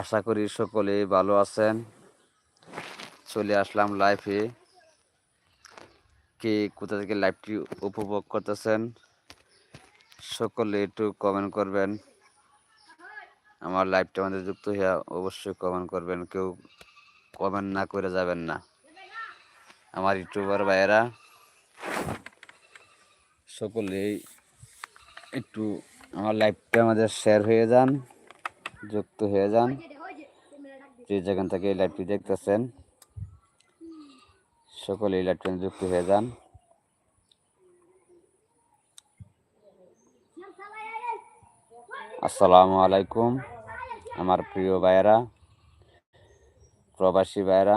আশা করি সকলেই ভালো আছেন। চলে আসলাম লাইফে কে কোথা থেকে লাইভটি উপভোগ করতেছেন, সকলে একটু কমেন্ট করবেন। আমার লাইভটা আমাদের যুক্ত হয়ে অবশ্যই কমেন্ট করবেন। কেউ কমেন্ট না করে যাবেন না। আমার ইউটিউবার ভাইয়েরা, সকলেই একটু আমার লাইভটা আমাদের শেয়ার হয়ে যান। যুক্ত হয়ে যান। যে যেখান থেকে এই লাইভটি দেখতেছেন, সকলে এই যুক্ত হয়ে যান। আসসালামু আলাইকুম, আমার প্রিয় ভাইয়েরা, প্রবাসী ভাইয়েরা।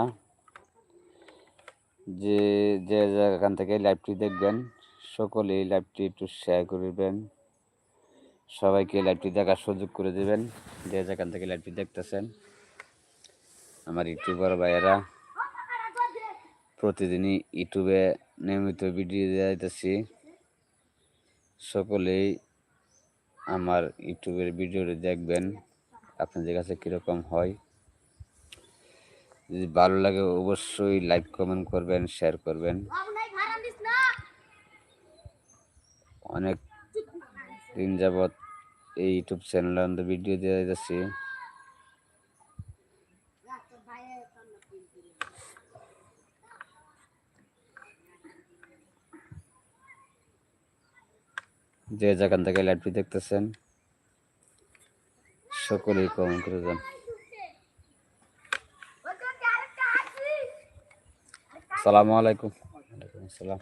যে যে যেখান থেকে লাইভটি দেখবেন, সকলে এই লাইভটি একটু শেয়ার করবেন সবাইকে লাইভটি দেখার সুযোগ করে দেবেন যে যেখান থেকে লাইভটি দেখতেছেন। আমার ইউটিউবার ভাইয়েরা প্রতিদিনই ইউটিউবে নিয়মিত ভিডিও দিতেছি সকলেই আমার ইউটিউবের ভিডিওটি দেখবেন আপনাদের কাছে কীরকম হয়। যদি ভালো লাগে অবশ্যই লাইক কমেন্ট করবেন শেয়ার করবেন। অনেক দিন যাবৎ এই ইউটিউব চ্যানেলে আমাদের ভিডিও দিয়ে যাচ্ছি। যে যেখান থেকে লাইভটি দেখতেছেন, সকলেই কমেন্ট করে যান আসসালামু আলাইকুম। আসসালাম।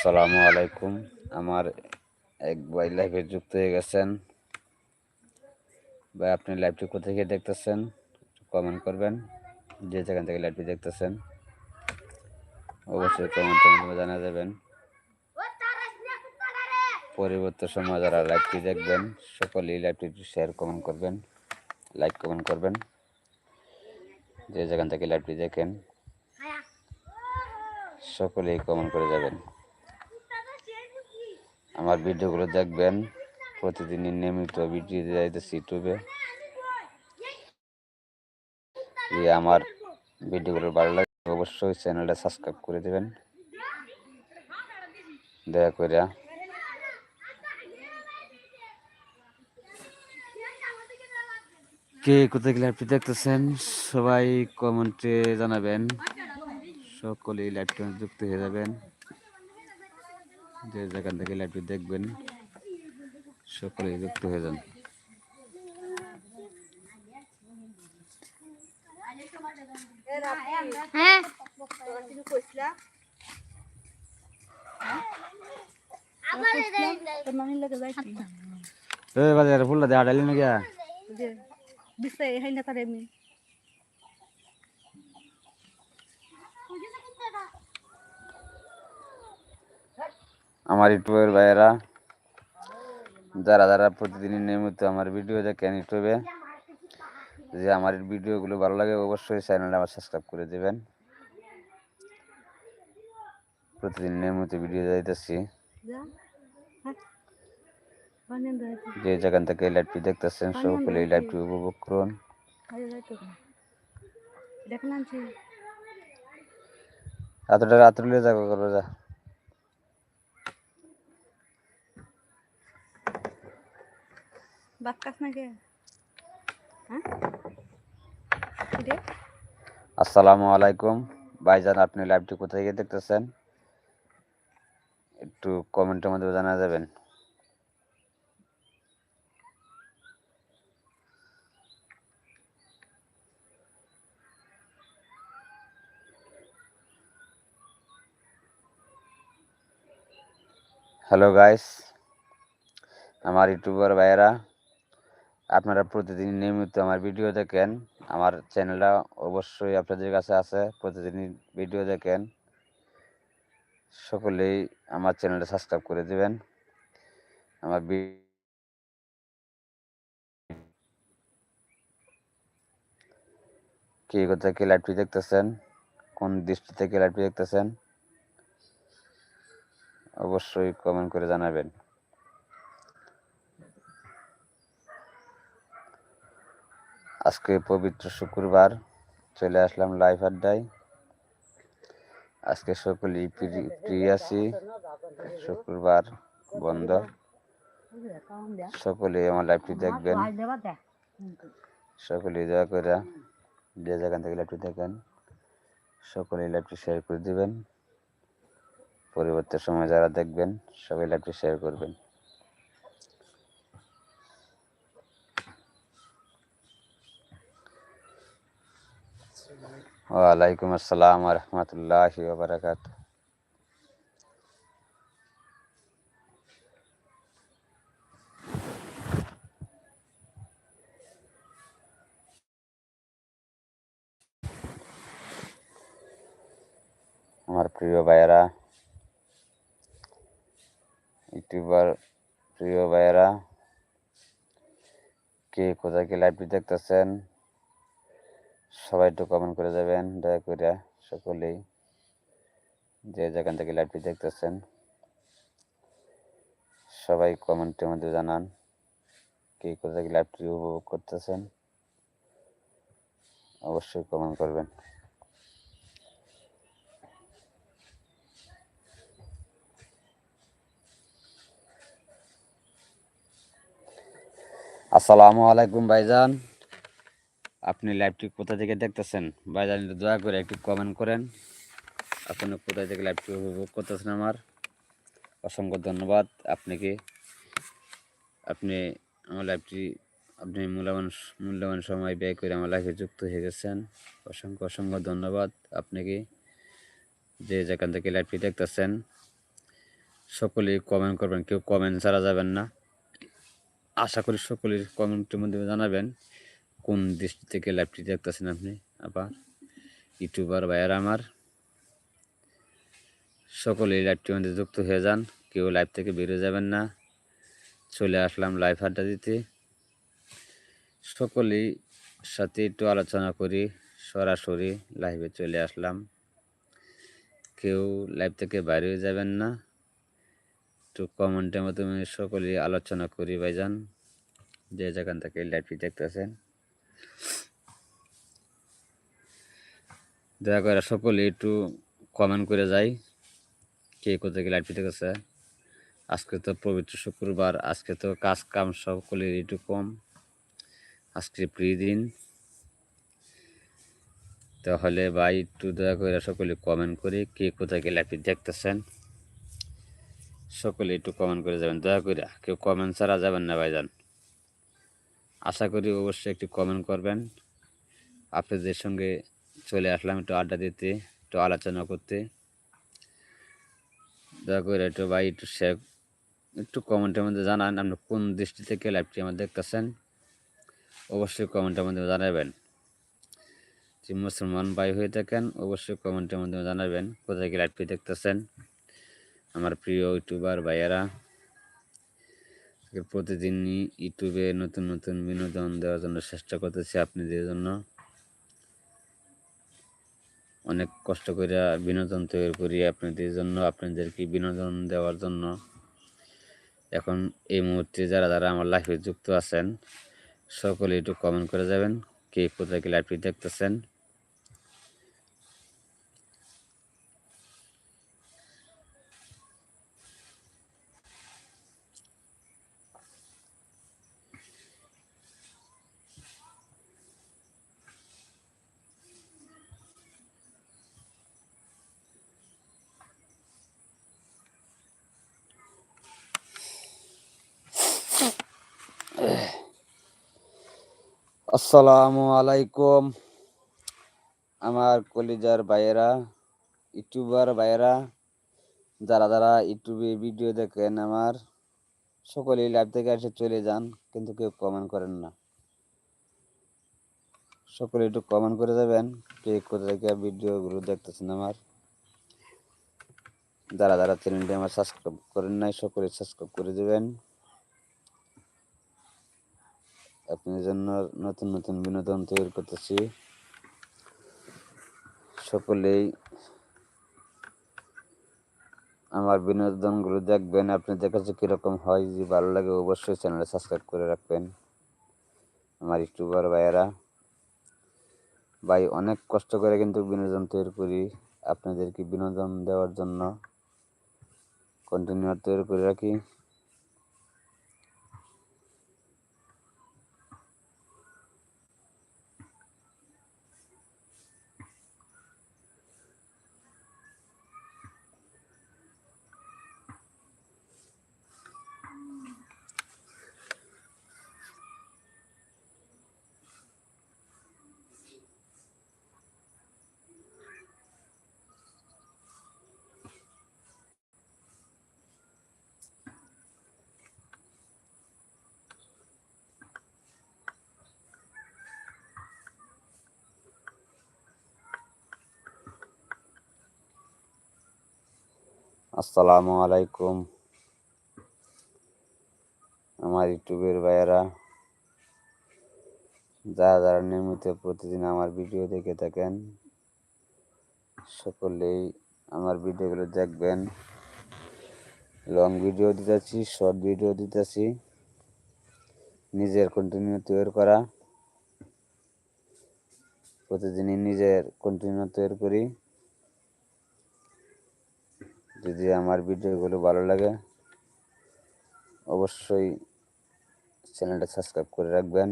আসসালামু আলাইকুম। আমার এক ভাই লাইভে যুক্ত হয়ে গেছেন। ভাই, আপনি লাইভটি কোথা থেকে দেখতেছেন? কমেন্ট করবেন। যে যেখান থেকে লাইভটি দেখতেছেন, অবশ্যই কমেন্টের মাধ্যমে জানা যাবেন। পরিবর্তন সময় যারা লাইভটি দেখবেন, সকলেই লাইভটি শেয়ার কমেন্ট করবেন। লাইক কমেন্ট করবেন। যে যেখান থেকে লাইভটি দেখেন, সকলেই কমেন্ট করে যাবেন। আমার ভিডিওগুলো দেখবেন। প্রতিদিনই নিয়মিত ভিডিও যাইতেছি ইউটিউবে। আমার ভিডিওগুলো ভালো লাগে, অবশ্যই চ্যানেলটা সাবস্ক্রাইব করে দেবেন। দয়া করে। কে কোথায় লাইভটি দেখতেছেন, সবাই কমেন্টে জানাবেন। সকলেই লাইভটি যুক্ত হয়ে যাবেন। যে যেখান থেকে লাইভটি দেখবেন সকলেই যুক্ত হয়ে যান। হ্যাঁ। এ বাজারে ফুলটা দেওয়া ডালি না গিয়া আমার ইউটিউবের ভাইয়েরা যারা যারা প্রতিদিনই নিয়মিত আমার ভিডিও দেখেন ইউটিউবে যে আমার ভিডিওগুলো ভালো লাগে অবশ্যই চ্যানেলটা আমার সাবস্ক্রাইব করে দেবেন। প্রতিদিন নিয়মিত ভিডিও যাইতেছি যে যেখান থেকে এই লাইভটি দেখতেছেন সকলে এই লাইভটি উপভোগ করুন। এতটা রাত্রে যা করো যা হ্যাঁ? আসসালামু আলাইকুম। ভাইজান, আপনি লাইভটি কোথায় গিয়ে দেখতেছেন? একটু কমেন্টের মধ্যে জানা যাবেন। হ্যালো গাইস আমার ইউটিউবার ভাইয়েরা আপনারা প্রতিদিন নিয়মিত আমার ভিডিও দেখেন। আমার চ্যানেলটা অবশ্যই আপনাদের কাছে আছে, প্রতিদিন ভিডিও দেখেন। সকলেই আমার চ্যানেলটা সাবস্ক্রাইব করে দিবেন। আমার কে কোথা থেকে লাইভটি দেখতেছেন? কোন দৃষ্টি থেকে লাইভটি দেখতেছেন? অবশ্যই কমেন্ট করে জানাবেন। আজকে পবিত্র শুক্রবার, চলে আসলাম লাইভ আড্ডায়। আজকে সকলেই ফ্রি আছি। শুক্রবার বন্ধ। সকলে আমার লাইভটি দেখবেন। সকলে দয়া করে যে যেখান থেকে লাইভটি দেখেন সকলে লাইভটি শেয়ার করে দিবেন। পরিবর্তে সময় যারা দেখবেন, সবাই লাইভটি শেয়ার করবেন। ওয়ালাইকুম আসসালাম রহমতুল্লাহ বারাকাত আমার প্রিয় ভাইয়েরা, ইউটিউবার প্রিয় ভাইয়েরা, কে কোথায় কি লাইভটি দেখতেছেন? সবাই একটু কমেন্ট করে যাবেন, দয়া করে সকলেই যে যেখান থেকে লাইভটি দেখতেছেন, সবাই কমেন্টের মধ্যে জানান কে কোথায় কি লাইভটি উপভোগ করতেছেন। অবশ্যই কমেন্ট করবেন। আসসালামু আলাইকুম ভাইজান। আপনি লাইভটি কোথা থেকে দেখতেছেন? ভাইজান একটু দয়া করে একটু কমেন্ট করেন। আপনি কোথায় থেকে লাইভটি উপভোগ করতেছেন আমার? অসংখ্য ধন্যবাদ। আপনাকে আপনি আমার লাইভটি আপনি মূল্যবান মূল্যবান সময় ব্যয় করে আমার লাইফে যুক্ত হয়ে গেছেন। অসংখ্য অসংখ্য ধন্যবাদ। আপনাকে যে যেখান থেকে লাইভটি দেখতেছেন, সকলেই কমেন্ট করবেন। কেউ কমেন্ট ছাড়া যাবেন না। আশা করি সকলের কমেন্টের মধ্যে জানাবেন। কোন দৃষ্টি থেকে লাইভটি দেখতেছেন আপনি? আবার ইউটিউবার ভাইয়ার আমার। সকলে লাইভটির মধ্যে যুক্ত হয়ে যান। কেউ লাইভ থেকে বেরিয়ে যাবেন না। চলে আসলাম লাইভ আড্ডা দিতে। সকলেই সাথে একটু আলোচনা করি সরাসরি লাইভে চলে আসলাম। কেউ লাইভ থেকে বাইরে যাবেন না। একটু কমেন্টের মাধ্যমে সকলেই আলোচনা করি ভাইজান। যে যেখান থেকে লাইভটি দেখতেছেন। দয়া করে সকলে একটু কমেন্ট করে যাই কে কোথায় গেলে লাইভটি দেখেছে আজকে তো পবিত্র শুক্রবার, আজকে তো কাজ কাম সকলের একটু কম। আজকে প্রি দিন। তাহলে ভাই একটু দয়া করে সকলে কমেন্ট করে কে কোথায় গেলে লাইভটি দেখতেছেন। সকলে একটু কমেন্ট করে যাবেন। দয়া করে কেউ কমেন্ট ছাড়া যাবেন না ভাইজান। আশা করি অবশ্যই একটু কমেন্ট করবেন। আপনাদের সঙ্গে চলে আসলাম একটু আড্ডা দিতে, একটু আলোচনা করতে। দয়া করে একটু ভাই একটু শেয়ার একটু কমেন্টের মধ্যে জানান আপনি কোন দৃষ্টি থেকে লাইভটি আমার দেখতেছেন। অবশ্যই কমেন্টের মধ্যে জানাবেন। যে মুসলমান ভাই হয়ে থাকেন, অবশ্যই কমেন্টের মধ্যে জানাবেন কোথায় কি লাইভটি দেখতেছেন। আমার প্রিয় ইউটিউবার ভাইয়ারা প্রতিদিনই ইউটিউবে নতুন নতুন বিনোদন দেওয়ার জন্য চেষ্টা করতেছি আপনাদের জন্য। অনেক কষ্ট করে বিনোদন তৈরি করি আপনাদের জন্য, আপনাদেরকে বিনোদন দেওয়ার জন্য। এখন এই মুহূর্তে যারা যারা আমার লাইফে যুক্ত আছেন, সকলে একটু কমেন্ট করে যাবেন, কে কোথায় কি লাইভটি দেখতেছেন। আসসালামু আলাইকুম, আমার কলিজার ভাইয়েরা, ইউটিউবার ভাইয়েরা, যারা যারা ইউটিউবে ভিডিও দেখেন আমার, সকলেই লাইভ থেকে এসে চলে যান, কিন্তু কেউ কমেন্ট করেন না। সকলে একটু কমেন্ট করে যাবেন, কে কোথা থেকে ভিডিওগুলো দেখতেছেন আমার। যারা যারা চ্যানেলটি আমার সাবস্ক্রাইব করেন নাই, সকলে সাবস্ক্রাইব করে দেবেন। আপনার জন্য নতুন নতুন বিনোদন তৈরি করতেছি, সকলেই আমার বিনোদনগুলো দেখবেন আপনাদের কাছে কীরকম হয়, যদি ভালো লাগে অবশ্যই চ্যানেলে সাবস্ক্রাইব করে রাখবেন। আমার ইউটিউবার ভাইয়েরা, ভাই, অনেক কষ্ট করে কিন্তু বিনোদন তৈরি করি, আপনাদেরকে বিনোদন দেওয়ার জন্য। কন্টিনিউ তৈরি করে রাখি। আসসালামু আলাইকুম। আমার ইউটিউবের ভাইয়েরা, যারা যারা নিয়মিত প্রতিদিন আমার ভিডিও দেখে থাকেন, সকলেই আমার ভিডিওগুলো দেখবেন। লং ভিডিও দিতেছি, শর্ট ভিডিও দিতেছি, নিজের কন্টিনিউ তৈরি করা। প্রতিদিনই নিজের কন্টিনিউ তৈরি করি। যদি আমার ভিডিওগুলো ভালো লাগে, অবশ্যই চ্যানেলটা সাবস্ক্রাইব করে রাখবেন।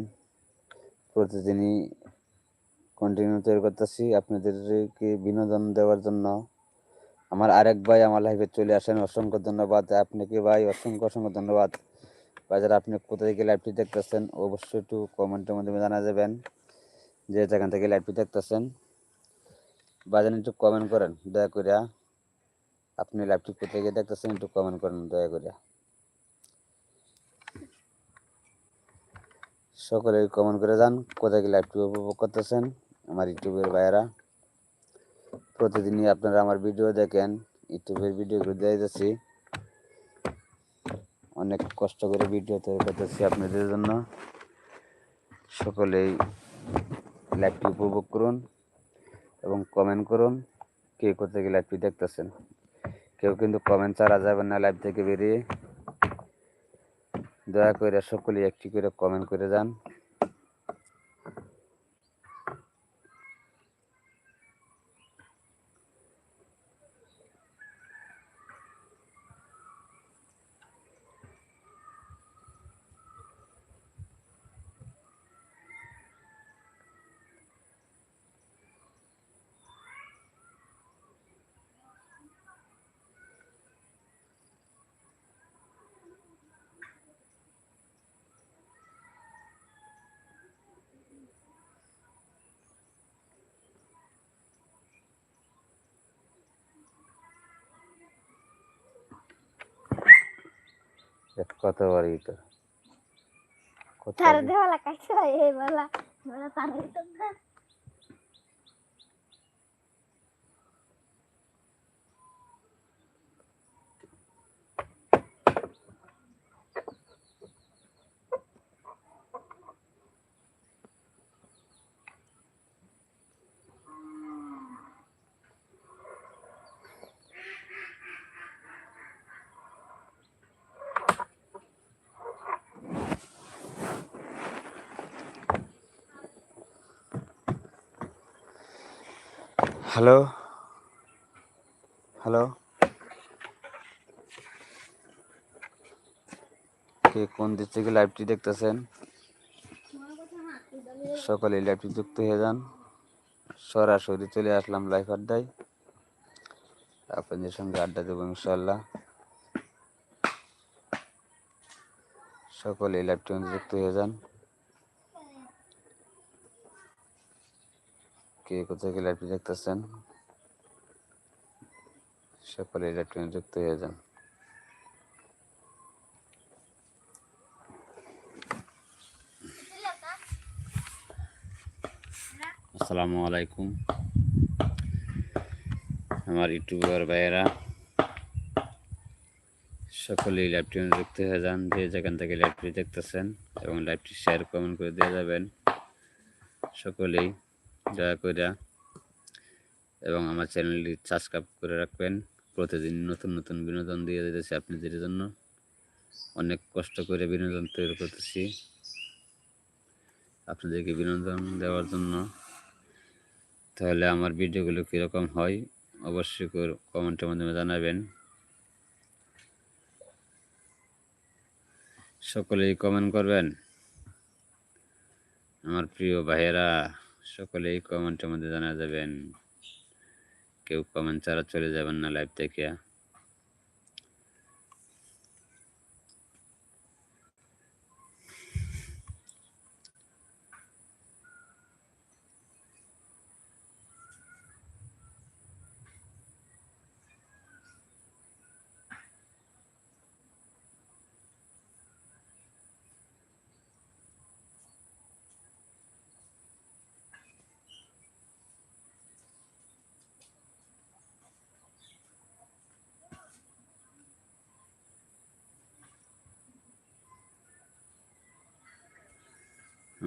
প্রতিদিনই কন্টিনিউ তৈরি করতেছি আপনাদেরকে বিনোদন দেওয়ার জন্য। আমার আরেক ভাই আমার লাইফে চলে আসেন, অসংখ্য ধন্যবাদ। আপনাকে ভাই, অসংখ্য অসংখ্য ধন্যবাদ। বাজার আপনি কোথা থেকে লাইভটি দেখতেছেন, অবশ্যই একটু কমেন্টের মাধ্যমে জানা যাবেন যে যেখান থেকে লাইভটি দেখতেছেন। বাজার একটু কমেন্ট করেন, দয়া করে আপনি লাইভটি কোথা থেকে দেখতেছেন, একটু কমেন্ট করেন দয়া করে। সকলে কমেন্ট করে যান, কোথায় কি লাইভটি উপভোগ করতেছেন, আমার ইউটিউবের ভাইয়েরা। প্রতিদিনই আপনারা আমার ভিডিও দেখেন ইউটিউবের ভিডিওগুলো দিয়ে যাচ্ছি। অনেক কষ্ট করে ভিডিও তৈরি করতেছি আপনাদের জন্য। সকলেই লাইভটি উপভোগ করুন এবং কমেন্ট করুন, কে কোথায় কি লাইভটি দেখতেছেন। কেউ কিন্তু কমেন্ট ছাড়া যাবেন না লাইভ থেকে বেরিয়ে। দয়া করে সকলে একটি করে কমেন্ট করে যান। কত বড় তো। তার দেওয়ালা কাছে এই বলা বলা তার হ্যালো হ্যালো কে কোন দিক থেকে লাইভটি দেখতেছেন? সকালে লাইভটি যুক্ত হয়ে যান। সরাসরি চলে আসলাম লাইভ আড্ডায়। আপনাদের সঙ্গে আড্ডা দেবো ইনশাল্লাহ সকলে লাইভটি যুক্ত হয়ে যান। কোথায় কি লাইভটি দেখতেছেন? সকলে লাইভটি যুক্ত হয়ে যান। আসসালামু আলাইকুম। আমার ইউটিউবার ভাইয়েরা সকলেই লাইভটি যুক্ত হয়ে যান, যে যেখান থেকে লাইভটি দেখতেছেন এবং লাইভটি শেয়ার কমেন্ট করে দিয়ে যাবেন। সকলেই দয়া করে এবং আমার চ্যানেলটি সাবস্ক্রাইব করে রাখবেন। প্রতিদিন নতুন নতুন বিনোদন দিয়ে দিতেছি আপনাদের জন্য। অনেক কষ্ট করে বিনোদন তৈরি করতেছি। আপনাদেরকে বিনোদন দেওয়ার জন্য। তাহলে আমার ভিডিওগুলো কীরকম হয় অবশ্যই কমেন্টের মাধ্যমে জানাবেন। সকলেই কমেন্ট করবেন। আমার প্রিয় ভাইয়েরা সকলেই কমেন্টের মধ্যে জানা যাবেন। কেউ কমেন্ট ছাড়া চলে যাবেন না লাইভ থেকে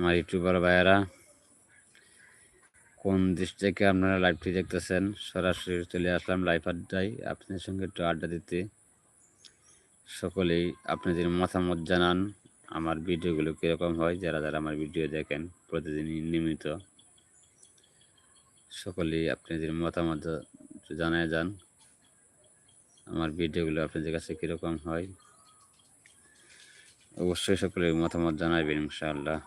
আমার ইউটিউবার ভাইয়েরা, কোন দেশ থেকে আপনারা লাইভটি দেখতেছেন, সরাসরি চলে আসলাম লাইভ আড্ডায়। আপনাদের সঙ্গে একটু আড্ডা দিতে। সকলেই আপনাদের মতামত জানান, আমার ভিডিওগুলো কীরকম হয়, যারা যারা আমার ভিডিও দেখেন প্রতিদিনই নিয়মিত। সকলেই আপনাদের মতামত জানায় যান, আমার ভিডিওগুলো আপনাদের কাছে কীরকম হয়। অবশ্যই সকলের মতামত জানাবেন, ইনশাআল্লাহ।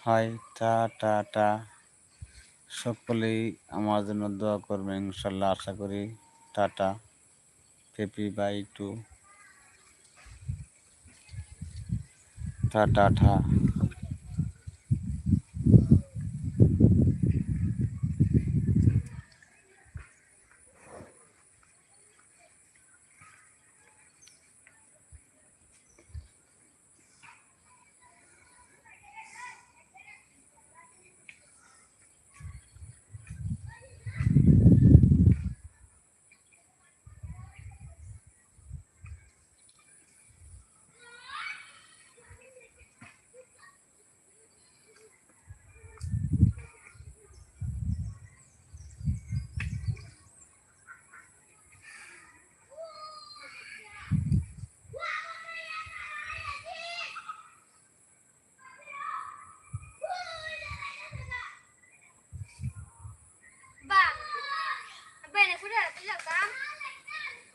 হাই, টা টা টা। সকলেই আমার জন্য দোয়া করবে ইনশাল্লাহ আশা করি টাটা। Peppy, by, two. টা টা টা।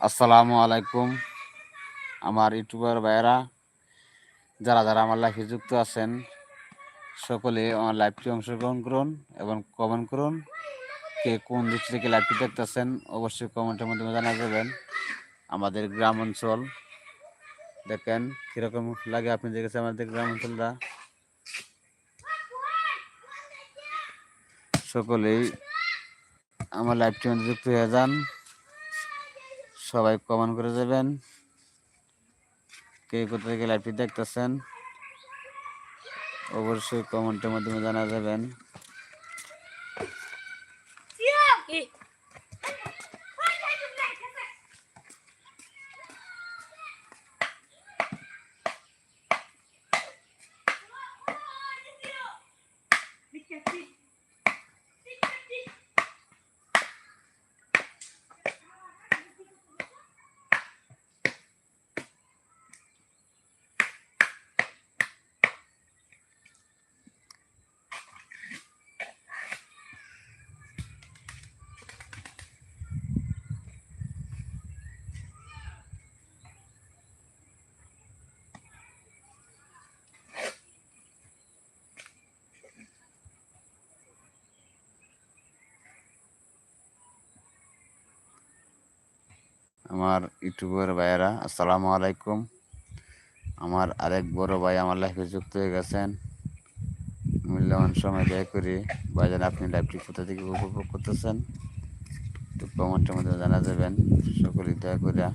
আসসালামু আলাইকুম আমার ইউটিউবার ভাইয়েরা, যারা যারা আমার লাইফে যুক্ত আছেন, সকলে আমার লাইভটি অংশগ্রহণ করুন এবং কমেন্ট করুন। কে কোন দিক থেকে লাইভটি দেখতেছেন, অবশ্যই কমেন্টের মাধ্যমে জানা যাবেন আমাদের গ্রাম অঞ্চল, দেখেন কীরকম লাগে আপনি দেখেছেন আমাদের গ্রাম অঞ্চলটা? সকলেই আমার লাইভটি যুক্ত হয়ে যান। সবাই কমেন্ট করে যাবেন। কে কোথা থেকে লাইভটি দেখতেছেন, অবশ্যই কমেন্টের মাধ্যমে জানা যাবেন। আমার ইউটিউবের ভাইয়েরা, আসসালামু আলাইকুম। আমার আরেক বড় ভাই আমার লাইফে যুক্ত হয়ে গেছেন। মূল্যবান সময় ব্যয় করে ভাইজান আপনি লাইভটি কোথা থেকে উপভোগ করতেছেন, একটু কমেন্টের মধ্যে জানা যাবেন। সকলেই দয়া করে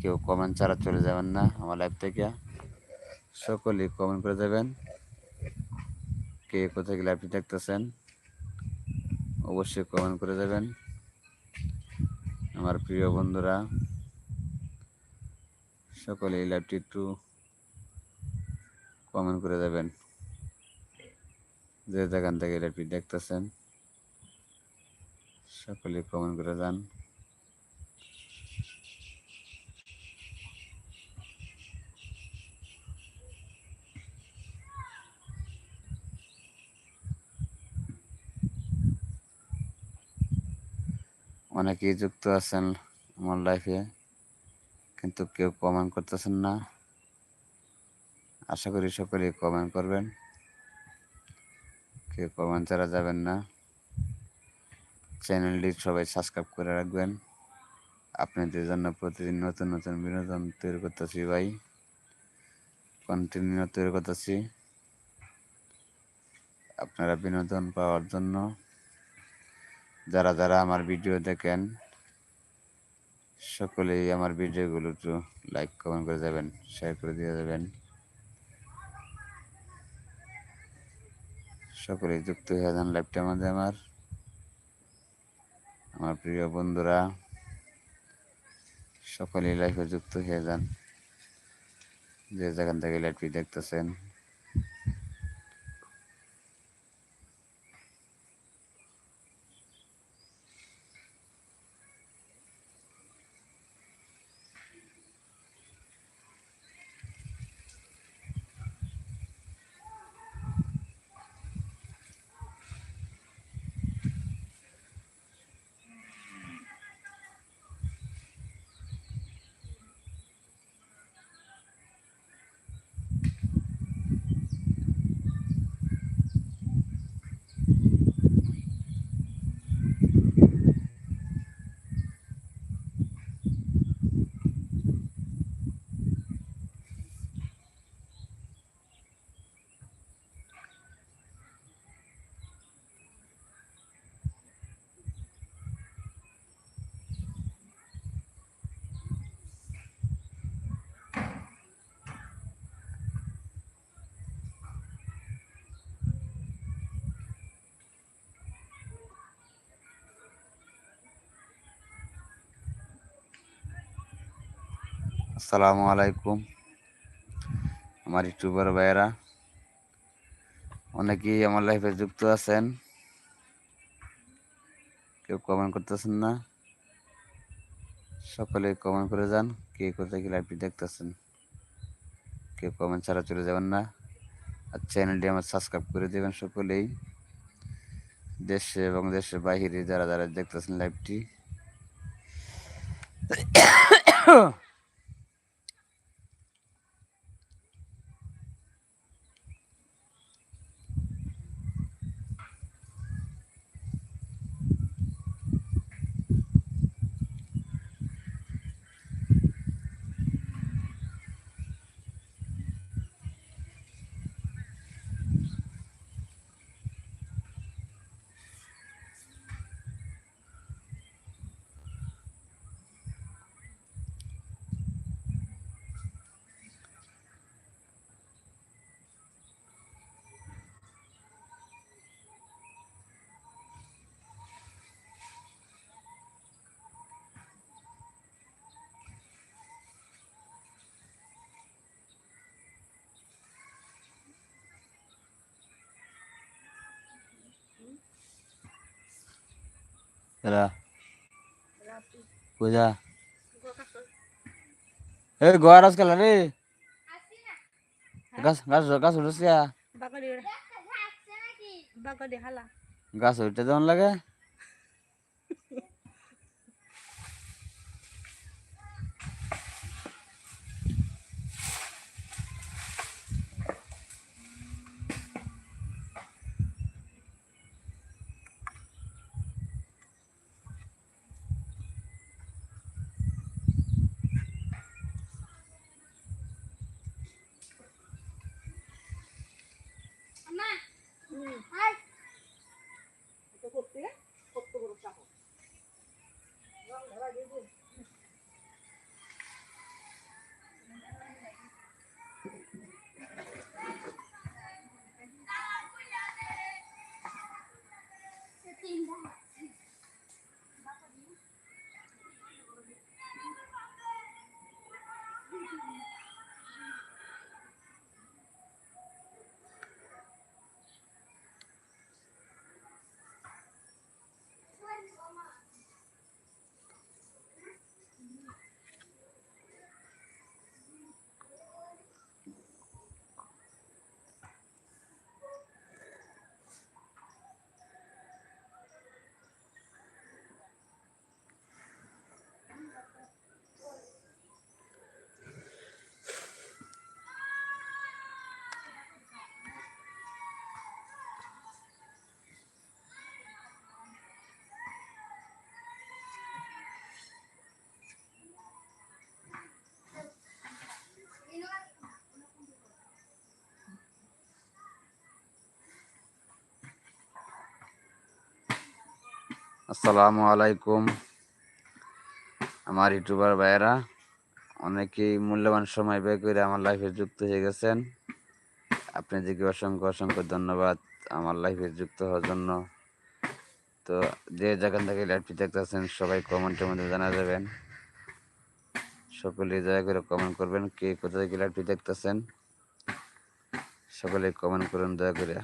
কেউ কমেন্ট ছাড়া চলে যাবেন না আমার লাইভ থেকে। সকলেই কমেন্ট করে দেবেন কে কোথা থেকে লাইভটি দেখতেছেন, অবশ্যই কমেন্ট করে দেবেন আমার প্রিয় বন্ধুরা সকলে এই লাইভটি একটু কমেন্ট করে দেবেন। যে যেখান থেকে লাইভটি দেখতেছেন সকলে কমেন্ট করে যান। অনেকেই যুক্ত আছেন আমার লাইফে কিন্তু কেউ কমেন্ট করতেছেন না। আশা করি সকলেই কমেন্ট করবেন। কেউ কমেন্ট ছাড়া যাবেন না। চ্যানেলটি সবাই সাবস্ক্রাইব করে রাখবেন। আপনাদের জন্য প্রতিদিন নতুন নতুন বিনোদন তৈরি করতেছি ভাই। কন্টিনিউ তৈরি করতেছি। আপনারা বিনোদন পাওয়ার জন্য যারা যারা আমার ভিডিও দেখেন, সকলেই আমার ভিডিওগুলো একটু লাইক কমেন্ট করে যাবেন শেয়ার করে দিয়ে যাবেন। সকলেই যুক্ত হয়ে যান লাইভটার মধ্যে আমার। আমার প্রিয় বন্ধুরা, সকলেই লাইফে যুক্ত হয়ে যান। যে যেখান থেকে লাইভটি দেখতেছেন আসসালামু আলাইকুম, আমার ইউটিউবার ভাইয়েরা। অনেকেই আমার লাইফে যুক্ত আছেন। কেউ কমেন্ট করতেছেন না। সকলে কমেন্ট করে যান, কে কোথায় কি লাইভটি দেখতেছেন। কেউ কমেন্ট ছাড়া চলে যাবেন না। আর চ্যানেলটি আমার সাবস্ক্রাইব করে দেবেন সকলেই। দেশে এবং দেশের বাহিরে যারা যারা দেখতেছেন লাইভটি এরা পূজা। এ গোয়ার আজকাল রে গাছ গাছ গাছ উঠেছে। গাছ উঠতে যেমন লাগে। আসসালামু আলাইকুম। আমার ইউটিউবার ভাইয়েরা, অনেকেই মূল্যবান সময় ব্যয় করে আমার লাইফে যুক্ত হয়ে গেছেন। আপনাদেরকে অসংখ্য অসংখ্য ধন্যবাদ আমার লাইফে যুক্ত হওয়ার জন্য। তো যে যেখান থেকে লাইভটি দেখতেছেন, সবাই কমেন্টের মধ্যে জানা যাবেন। সকলে দয়া করে কমেন্ট করবেন, কে কোথা থেকে লাইভটি দেখতেছেন। সকলে কমেন্ট করুন দয়া করে।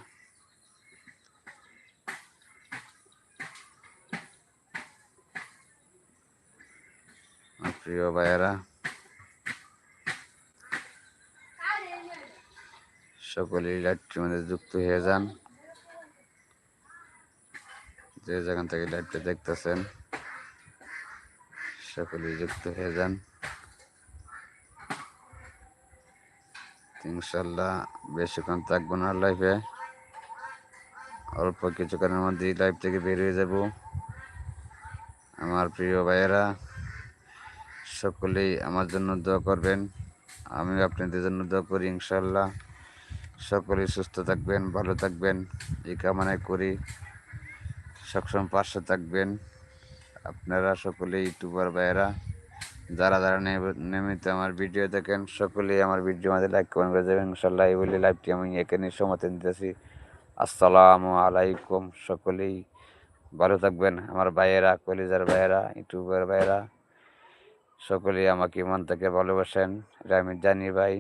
প্রিয় ভাইয়েরা, সকলেই লাইভটির মধ্যে যুক্ত হয়ে যান। যে যেখান থেকে লাইভটা দেখতেছেন, সকলেই যুক্ত হয়ে যান। ইনশাল্লাহ বেশিক্ষণ থাকব না লাইফে অল্প কিছুক্ষণের মধ্যেই লাইভ থেকে বের হয়ে যাব। আমার প্রিয় ভাইয়েরা সকলেই আমার জন্য দোয়া করবেন। আমি আপনাদের জন্য দোয়া করি ইনশাল্লাহ সকলেই সুস্থ থাকবেন, ভালো থাকবেন। এই কামনায় করি। সবসময় পাশে থাকবেন। আপনারা সকলে ইউটিউবার ভাইয়েরা, যারা যারা নিয়ম- নিয়মিত আমার ভিডিও দেখেন, সকলেই আমার ভিডিও আমাদের লাইক কমেন্ট করে যাবেন। ইনশাল্লাহ এই বলে লাইভটি আমি এখানে সমাতে দিতেছি। আসসালামু আলাইকুম। সকলেই ভালো থাকবেন। আমার ভাইয়েরা, কলিজার ভাইয়েরা, ইউটিউবার ভাইয়েরা সকলেই আমাকে মন থেকে ভালোবাসেন। এটা আমি জানি ভাই।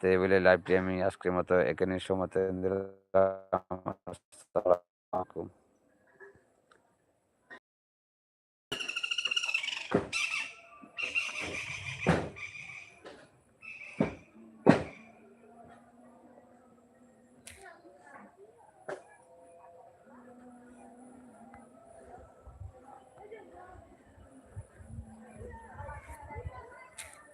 তো এই বলে লাইভটি আমি আজকের মতো এখানে সমাতে দিলাম।